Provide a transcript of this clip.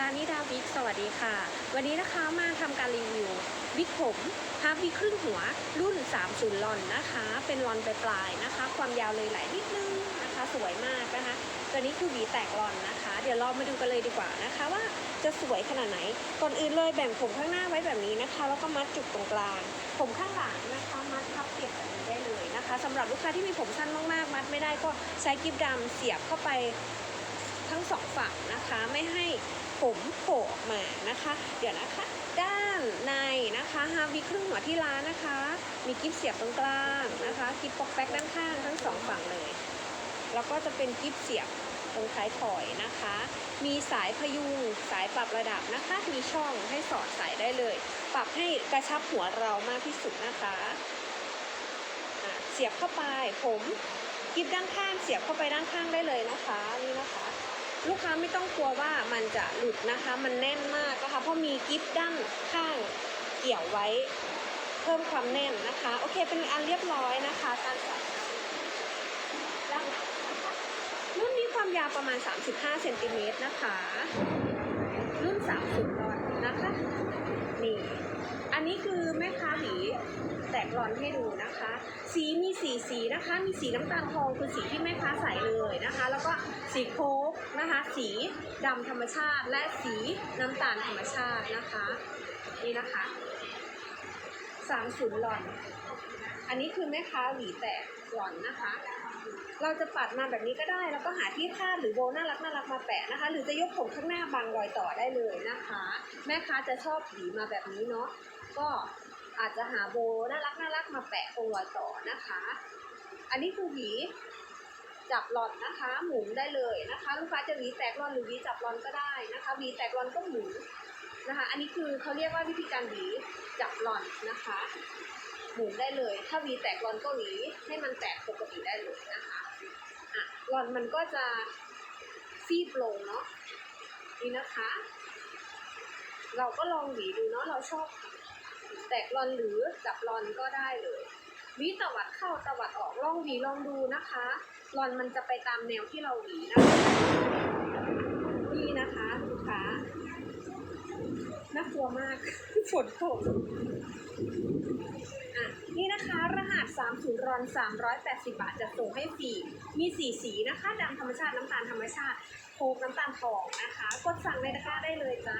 ร้านนิดาวิกสวัสดีค่ะ วันนี้นะคะมาทำการรีวิววิกผมฮาร์วิกครึ่งหัวรุ่น 30ลอนนะคะ เป็นลอนปลายๆนะคะ ความยาวเลยไหลนิดนึงนะคะ สวยมากนะคะ ตัวนี้คือหวีแตกลอนนะคะ เดี๋ยวเรามาดูกันเลยดีกว่านะคะ ว่าจะสวยขนาดไหน ก่อนอื่นเลยแบ่งผมข้างหน้าไว้แบบนี้นะคะ แล้วก็มัดจุกตรงกลาง ผมข้างหลังนะคะมัดพับเปียกแบบนี้ได้เลยนะคะสำหรับลูกค้าที่มีผมสั้นมากๆ มัดไม่ได้ก็ใช้กิ๊บดำเสียบเข้าไป ทั้งสองฝั่งนะคะ ไม่ให้ผมโผล่ออกมานะคะ เดี๋ยวนะคะ ด้านในนะคะฮาวิครึ่งหัวที่ร้านนะคะ มีกิฟเสียบตรงกลางนะคะกิฟปอกแป๊กด้านข้างทั้งสองฝั่งเลย แล้วก็จะเป็นกิฟเสียบตรงท้ายถอยนะคะ มีสายพยุงสายปรับระดับนะคะ มีช่องให้สอดสายได้เลย ปรับให้กระชับหัวเรามากที่สุดนะคะะเสียบเข้าไปผมกิฟด้านข้างเสียบเข้าไปด้านข้างได้เลยนะคะนี่นะคะ ลูกค้าไม่ต้องกลัวว่ามันจะหลุดนะคะ มันแน่นมากนะคะ เพราะมีกิฟด้านข้างเกี่ยวไว้ เพิ่มความแน่นนะคะ โอเค เป็นอันเรียบร้อยนะคะ การใส่ด้านหลังนะคะรุ่นนี้ความยาวประมาณ 35เซนติเมตรนะคะ รุ่น 30รอนนะคะ นี่ อันนี้คือแม่ค้าหวีแตกรอนให้ดูนะคะ สีมีสีสีนะคะ มีสีน้ำตาลทองคือสีที่แม่ค้าใส่เลยนะคะ แล้วก็สีโค้ นะคะ สีดำธรรมชาติและสีน้ำตาลธรรมชาตินะคะ นี่นะคะสามศูนย์หลอน อันนี้คือแม่ค้าหวีแตกหลอนนะคะ เราจะปัดมาแบบนี้ก็ได้ แล้วก็หาที่คาดหรือโบน่ารักน่ารักมาแปะนะคะ หรือจะยกผมข้างหน้าบังรอยต่อได้เลยนะคะ แม่ค้าจะชอบหวีมาแบบนี้เนาะ ก็อาจจะหาโบน่ารักน่ารักมาแปะตรงรอยต่อนะคะ อันนี้คือหวี จับหลอนนะคะ หมุนได้เลยนะคะ ลูกค้าจะหวีแตกหลอนหรือหวีจับหลอนก็ได้นะคะหวีแตกหลอนก็หมุนนะคะ อันนี้คือเขาเรียกว่าวิธีการหวีจับหลอนนะคะ หมุนได้เลย ถ้าหวีแตกหลอนก็หวีให้มันแตกปกติได้เลยนะคะอะหลอนมันก็จะฟีบลงเนาะนี่นะคะ เราก็ลองหวีดูเนาะเราชอบแตกรอนหรือจับรอนก็ได้เลย วีตวัดเข้าตวัดออกลองหวีลองดูนะคะรอนมันจะไปตามแนวที่เราหวีนะคะนี่นะคะลูกค้าน่ากลัวมากฝนตกอะนี่นะคะรหัส30รอน 380 บาทจะส่งให้ฟรีมีสีสีนะคะดำธรรมชาติน้ำตาลธรรมชาติโคกน้ำตาลทองนะคะ กดสั่งในตะกร้าได้เลยจ้า